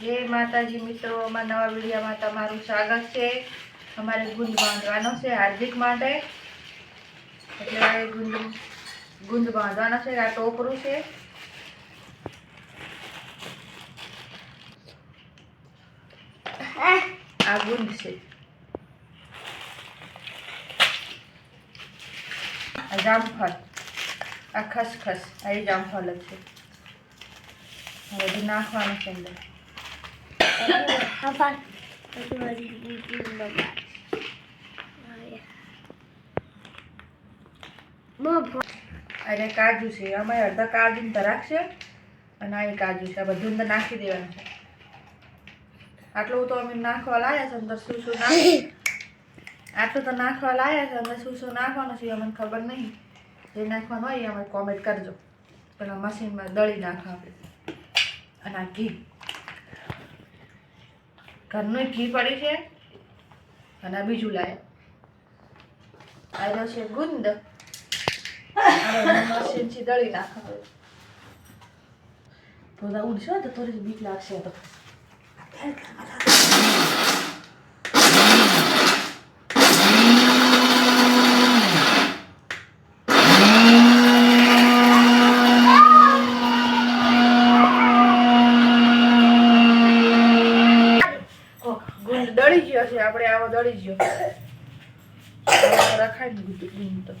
જય માતાજી મિત્રો, અમારા નવા વિડીયોમાં તમારું સ્વાગત છે. અમારે ગુંદ બાંધવાનો છે હાર્દિક માટે. એટલે ગુંદ ગુંદ બાંધવાનો છે, આ ટોપરું છે. આ ગુંદ છે. જામફળ, આ ખસખસ, આ જામફળ જ છે. હવે નાખવાનું છે અંદર. અરે કાજુ છે. અમારે અડધા કાજુ તરાક છે અને આ કાજુ છે. આ બધું અંદર નાખી દેવાનું છે. આટલું તો અમે નાખવા લાયા છે. અંદર શું શું નાખ આટલું તો નાખવા લાયા છે. અંદર શું શું નાખવાનું છે અમને ખબર નહીં. જે નાખવાનું હોય એ અમે કોમેન્ટ કરજો. પેલા મશીનમાં દળી નાખવા આપણે અને આ ઘી. ઘરનું ઘી પડ્યું છે અને બીજું લાય. આવ્યો છે ગુંદ. મશીનથી દળી નાખવાનું. થોડા ઉડશો તો થોડી બીક લાગશે તો ઓ, ગુંદ દળી ગયો છે આપણે આવો દળી ગયો. રખાઈ દીધું તો.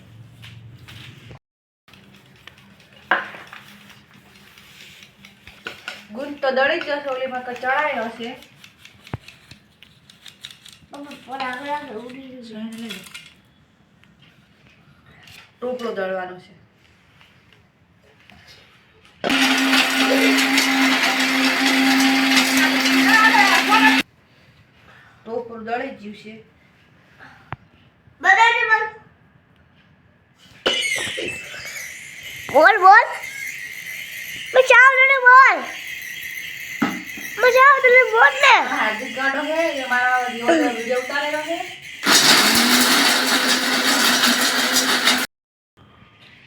ગુંદ તો દળી ગયો છે ઓલીમાં તો ચડાયો છે. ટોપલો દળવાનો છે. ટોપલું દળી ગયું છે. બોલ. બોલ બચાવ તને બોલ. બચાવ તને બોલ ને. હાર્દિક ગાડો છે એ મારા જીવનનો વિડિયો ઉતારેલો છે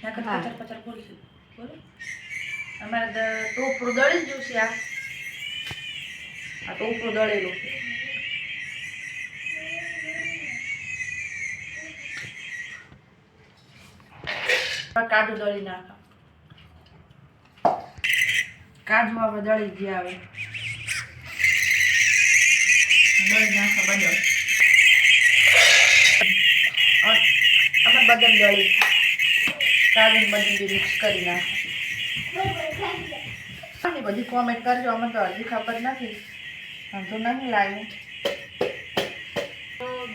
નકર પચર પચર બોલીશું બોલો. અમારે ટોપરું દળી જ ગયું છે આ. આ ટોપરું દળેલું છે. કાજુ દળી નાખો. કાજુ આપણે દળી ગયા આવે દળી નાખો બદલ. અમે બદલ દળી. કાજુ બધી મિક્સ કરી નાખો. બધી કોમેન્ટ કરજો, અમે તો હજી ખબર નથી. તો નહીં લાગ્યું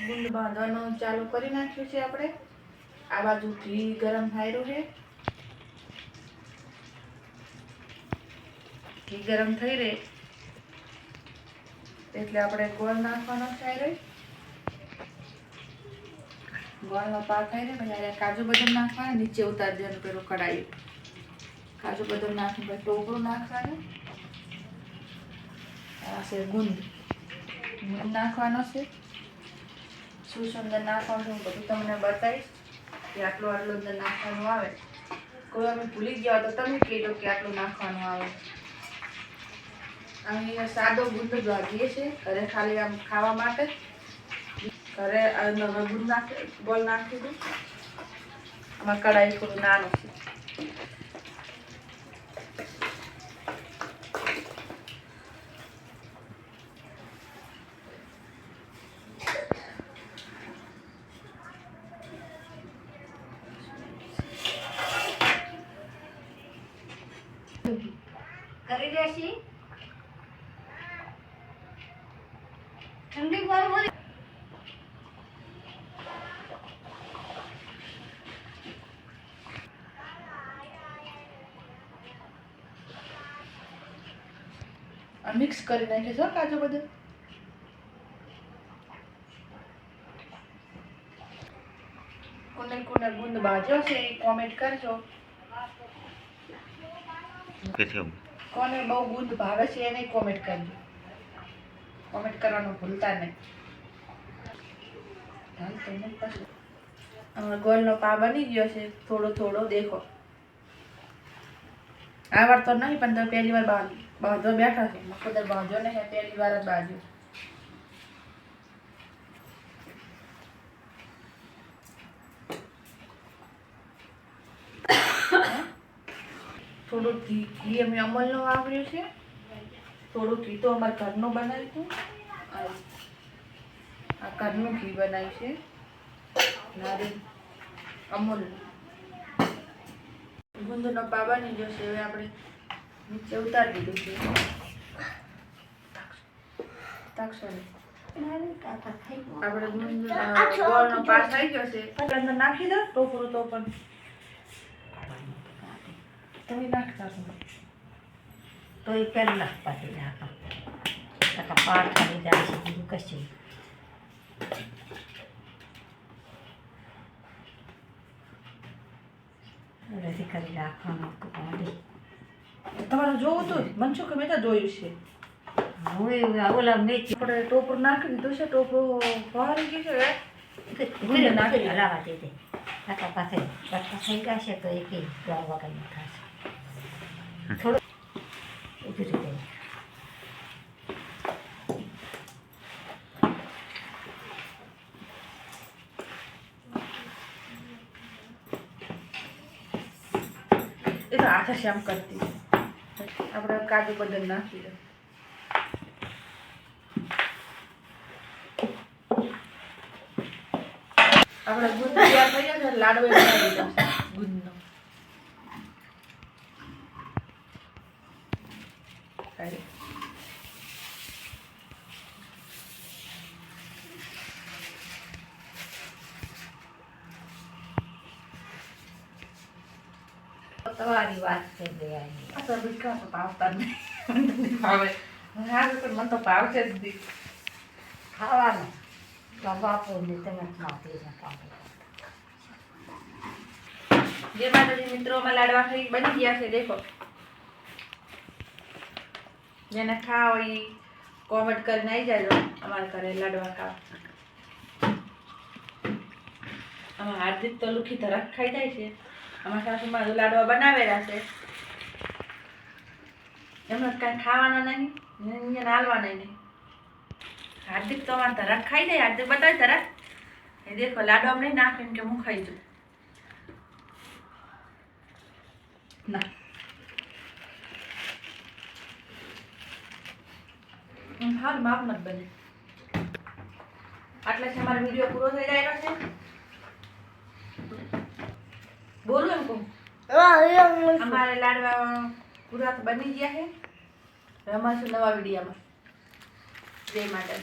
ગુંદ બાંધવાનું ચાલુ કરી નાખ્યું છે આપણે. આ બાજુ ઘી ગરમ થાય છે. ઘી ગરમ થઈ રહે. એટલે આપણે ગોળ નાખવાનો થાય રહે ગોળનો પાક થાય ને પછી કાજુ બદામ નાખવાના, નીચે ઉતારી દેવાનું પેલું કઢાઈ. કાજુ બદામ નાખીને પછી ટોપરું નાખવાનું. આ છે ગુંદ. ગુંદ નાખવાનો છે. શું સુંદર નાખવાનું બધું તમને બતાવીશ. કે આટલું આટલું અંદર નાખવાનું આવે. કોઈ અમે ભૂલી ગયા તો તમે કહેજો કે આટલું નાખવાનું આવે. અહીં સાદો ગુંદ ભાગીએ છીએ ઘરે ખાલી આમ ખાવા માટે. ઘરે અંદર ગુંદ નાખી, બોલ નાખી દઉં. આમાં કઢાઈ થોડું નાનું છે. દેશી ઠંડી પર મિક્સ કરી નાખીશ હો કાજુ બધું કોને કોને ગુંદ બાજ્યો છે એ કોમેન્ટ કરજો. કે છે કોને બહુ ગુંદ ભાવે છે એને કોમેન્ટ કરજો. કોમેન્ટ કરવાનું ભૂલતા નહીં. હાલ તો નહીં પછી. અમારો ગોળનો પા બની ગયો છે. થોડો થોડો દેખો. આ વાર તો નહીં, પણ તો પહેલી વાર બાંધો બેઠા છે. મકોદર બાંધો નહીં પહેલી વાર જ બાજુ થોડું ઘી ઘી અમે અમલનો વાપર્યો છે. થોડું ઘી તો અમારા ઘરનું બનાવ્યું હતું. આ ઘરનું ઘી બનાવ્યું છે. નારિયેલ અમૂલનું ગુંદનો પાવાની બની જશે. હવે આપણે નીચે ઉતારી દીધું છે. આપણે ગુંદનો થઈ ગયો છે નાખી દો. ટોપરું તો પણ તમે નાખતા છો તો એ પહેલાં પાટી નાખો નકર પાર ખાલી જાય છે બીજું કશું રેડી કરી રાખવાનું તમારે જોવું હતું મનસુખ મેં તો જોયું છે હવે ઓલા મેં આપણે ટોપરું નાખી દીધું છે ટોપરું ફવારી ગયું છે ગુંદ નાખી હલાવા દે નકર પાસે બટકા થઈ જશે તો એક વગરનું થશે થોડું એવી રીતે એ તો હાથે શ્યામ કરતી આપણે કાજુ બદામ નાખી દો આપણે ગુંદ તૈયાર થઈ ગયો છે લાડવો બનાવી દીધો છે ગુંદનો કાઢી. તમારી વાત છે દેવાની તો બીજકા તો ભાવતા નહીં. મને તો નહીં ભાવે. હા પણ મને તો ભાવશે જ નહીં. ખાવાનું. બાપુને તમે માપી જે માતાજી મિત્રોમાં લાડવા થઈ બની ગયા છે દેખો. જેને ખાવ એ કોમેન્ટ કરીને આવી જાય અમારા ઘરે લાડવા ખાવ. આમાં હાર્દિક તો લુખી ધરાક ખાઈ જાય છે. અમારા સાસુમાં લાડવા બનાવેલા છે. એમને કાંઈ ખાવાના નહીં અહીંયા હાલવાના નહીં. હાર્દિક તો અમારે ધરક ખાઈ જાય, હાર્દિક બતાવે ધરક. એ દેખો લાડવા નહીં નાખીને કે હું ખાઈ જઉં. ના. હાલ માફ મત બને. આટલે છે અમારો વીડિયો પૂરો થઈ જાય છે. બોલું એમ કહું અમારે લાડવા પૂરા બની ગયા છે. રમાશું નવા વિડીયોમાં. જય માતા